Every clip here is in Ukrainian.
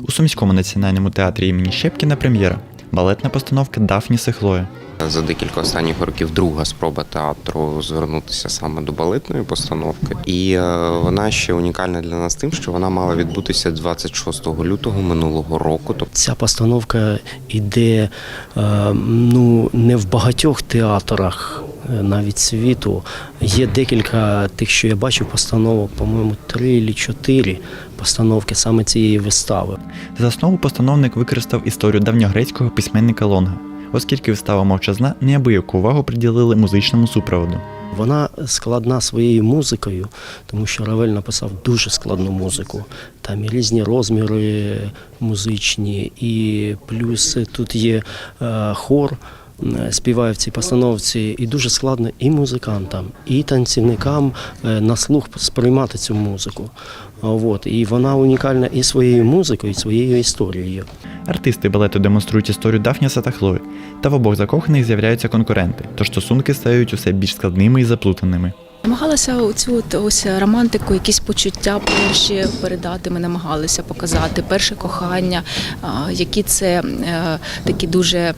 У Сумському національному театрі імені Щепкіна прем'єра балетна постановка Дафні Сихлоя. За декілька останніх років друга спроба театру звернутися саме до балетної постановки, і е, вона ще унікальна для нас тим, що вона мала відбутися 26 лютого минулого року. Тобто Ця постановка іде е, ну, не в багатьох театрах навіть світу. Є декілька тих, що я бачив, постановок, по-моєму, три чи чотири постановки саме цієї вистави. За основу постановник використав історію давньогрецького письменника Лонга, оскільки вистава мовчазна неабияку увагу приділили музичному супроводу. Вона складна своєю музикою, тому що Равель написав дуже складну музику. Там і різні розміри музичні, і плюс тут є е, хор. Е, Співає в цій постановці, і дуже складно і музикантам, і танцівникам е, на слух сприймати цю музику. От. І вона унікальна і своєю музикою, і своєю історією. Артисти балету демонструють історію Дафніса та Хлої, та в обох закоханих з'являються конкуренти, тож стосунки стають усе більш складними і заплутаними. Намагалася цю от ось романтику, якісь почуття перші передати. Ми намагалися показати перше кохання, які це е, такі дуже е,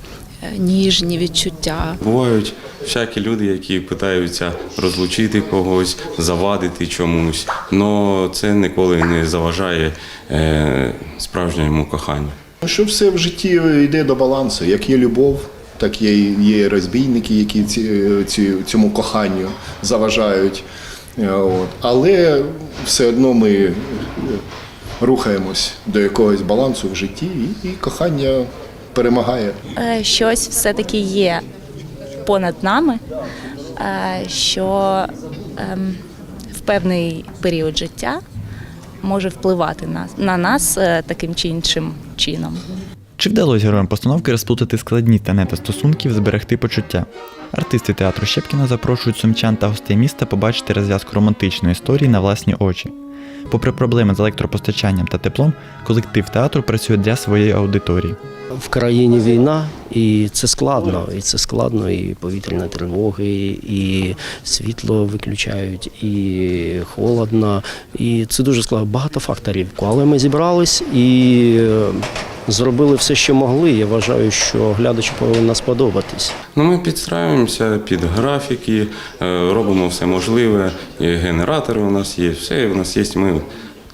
ніжні відчуття. Бувають всякі люди, які питаються розлучити когось, завадити чомусь, але це ніколи не заважає е, справжньому коханню. Ну, Що все в житті йде до балансу. Як є любов, так є, є розбійники, які ці, ці, цьому коханню заважають. Е, От. Але все одно ми е, рухаємось до якогось балансу в житті, і, і кохання перемагає. Е, щось все-таки є понад нами, е, що ем, в певний період життя може впливати на, на нас е, таким чи іншим чином. Чи вдалося героям постановки розплутати складні тенета стосунків, зберегти почуття? Артисти театру Щепкіна запрошують сумчан та гостей міста побачити розв'язку романтичної історії на власні очі. Попри проблеми з електропостачанням та теплом, колектив театру працює для своєї аудиторії. В країні війна, і це складно. І це складно, і повітряні тривоги, і світло виключають, і холодно. І це дуже складно. Багато факторів. Але ми зібрались і зробили все, що могли. Я вважаю, що глядачу повинна сподобатись. Ну, ми підстраюємося під графіки, е, робимо все можливе. І генератори у нас є, все у нас є. Ми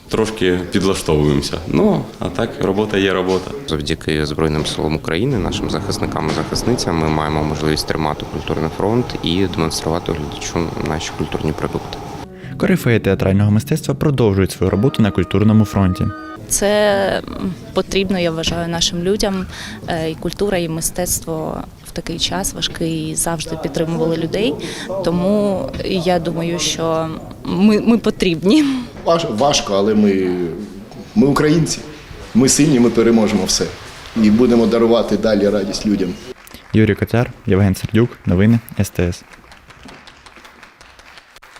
трошки підлаштовуємося. Ну, а так робота є робота. завдяки Збройним силам України, нашим захисникам і захисницям, ми маємо можливість тримати культурний фронт і демонструвати глядачу наші культурні продукти. Корифеї театрального мистецтва продовжують свою роботу на культурному фронті. Це потрібно, я вважаю, нашим людям. Е, І культура, і мистецтво в такий час важкий завжди підтримували людей. Тому я думаю, що ми, ми потрібні. Важ- Важко, але ми, ми українці. Ми сильні, ми переможемо все. І будемо дарувати далі радість людям. Юрій Котяр, Євген Сердюк, новини СТС.